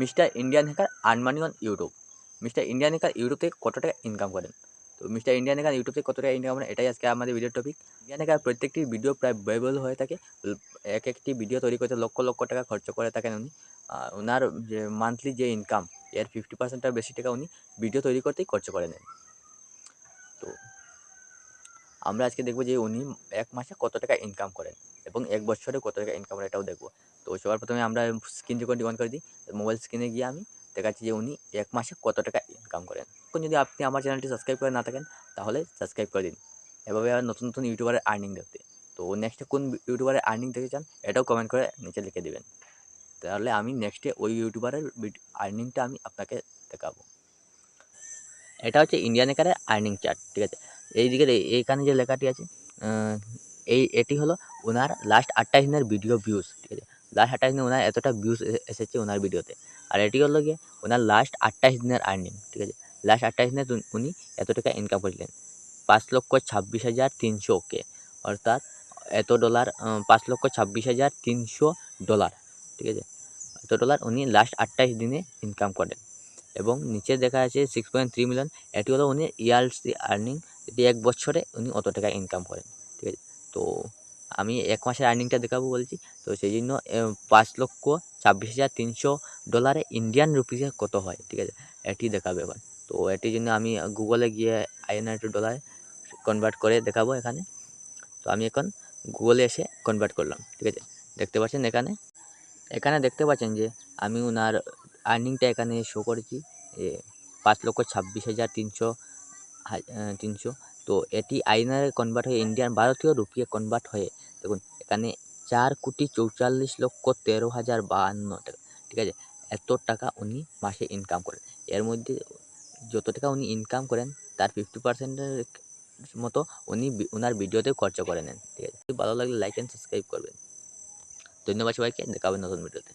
Mister Indian hacker earn on YouTube mister Indian hacker YouTube থেকে কত টাকা income করেন? তো মিস্টার ইন্ডিয়ান হ্যাকার ইউটিউব থেকে কত টাকা ইনকাম করেন? এটাই আজকে আমাদের ভিডিও টপিক ইন্ডিয়ান হ্যাকার প্রত্যেকটি ভিডিও প্রায় ব্যয়বহুল হয়ে থাকে। এক একটি ভিডিও তৈরি করতে লক্ষ লক্ষ টাকা খরচ করে থাকেন উনি। ওনার যে মান্থলি যে ইনকাম এর ফিফটি পার্সেন্টের বেশি টাকা উনি ভিডিও তৈরি করতেই খরচ করে নেন। তো আমরা আজকে দেখব যে উনি এক মাসে কত টাকা ইনকাম করেন এবং এক বছরে কত টাকা ইনকাম এটাও দেখব। তো সবার প্রথমে আমরা স্ক্রিন রেকর্ড অন করে দিই। মোবাইল স্ক্রিনে গিয়ে আমি দেখাচ্ছি যে উনি এক মাসে কত টাকা ইনকাম করেন। এখন যদি আপনি আমার চ্যানেলটি সাবস্ক্রাইব করে না থাকেন, তাহলে সাবস্ক্রাইব করে দিন। এভাবে আর নতুন নতুন ইউটিউবারের আর্নিং দেখতে। তো নেক্সটে কোন ইউটিউবারের আর্নিং দেখতে চান, এটাও কমেন্ট করে নিচে লিখে দেবেন। তাহলে আমি নেক্সটে ওই ইউটিউবারের আর্নিংটা আমি আপনাকে দেখাবো। এটা হচ্ছে ইন্ডিয়ান একারের আর্নিং চার্ট ঠিক আছে? এই দিকে এই- এইখানে যে লেখাটি আছে এই এটি হলো ওনার লাস্ট আটটাইশ দিনের ভিডিও ভিউজ ঠিক আছে? লাস্ট আটটাইশ দিনে ওনার এতটা ভিউজ এসেছে ওনার ভিডিওতে আর এটি হলো গিয়ে ওনার লাস্ট আটটাইশ দিনের আর্নিং ঠিক আছে? লাস্ট আটটাইশ দিনে উনি- এত টাকা ইনকাম করেছিলেন। পাঁচ লক্ষ ছাব্বিশ হাজার তিনশো কে অর্থাৎ এত ডলার পাঁচ লক্ষ ছাব্বিশ হাজার তিনশো ডলার ঠিক আছে? এত ডলার উনি লাস্ট আটটাইশ দিনে ইনকাম করেন। এবং নিচে দেখা আছে সিক্স পয়েন্ট থ্রি মিলিয়ন এটি হলো উনি ইয়ার্সলি আর্নিং এটি এক বছরে উনি অত টাকা ইনকাম করেন, ঠিক আছে? তো আমি এক মাসের আর্নিংটা দেখাবো বলছি। তো সেই জন্য পাঁচ লক্ষ ছাব্বিশ হাজার তিনশো ডলারে ইন্ডিয়ান রুপিসে কত হয়, ঠিক আছে? এটি দেখাবে এবার। তো এটির জন্য আমি গুগলে গিয়ে আইএনআর টু ডলার কনভার্ট করে দেখাবো এখানে। তো আমি এখন গুগলে এসে কনভার্ট করলাম, ঠিক আছে? দেখতে পাচ্ছেন এখানে? এখানে দেখতে পাচ্ছেন যে, আমি ওনার আর্নিংটা এখানে শো করেছি পাঁচ লক্ষ ছাব্বিশ হাজার তিনশো তিনশো। তো এটি আইনারে কনভার্ট হয়ে ইন্ডিয়ান ভারতীয় রুপিয়ে কনভার্ট হয়ে, দেখুন, এখানে চার কোটি চৌচল্লিশ লক্ষ তেরো হাজার বাহান্ন টাকা। ঠিক আছে? এত টাকা উনি মাসে ইনকাম করেন। এর মধ্যে যত টাকা উনি ইনকাম করেন, তার ফিফটি পার্সেন্টের মতো উনি ওনার ভিডিওতে খরচা করে নেন। ঠিক আছে? ভালো লাগলে লাইক অ্যান্ড সাবস্ক্রাইব করবেন। ধন্যবাদ সবাইকে। দেখাবেন নতুন ভিডিওতে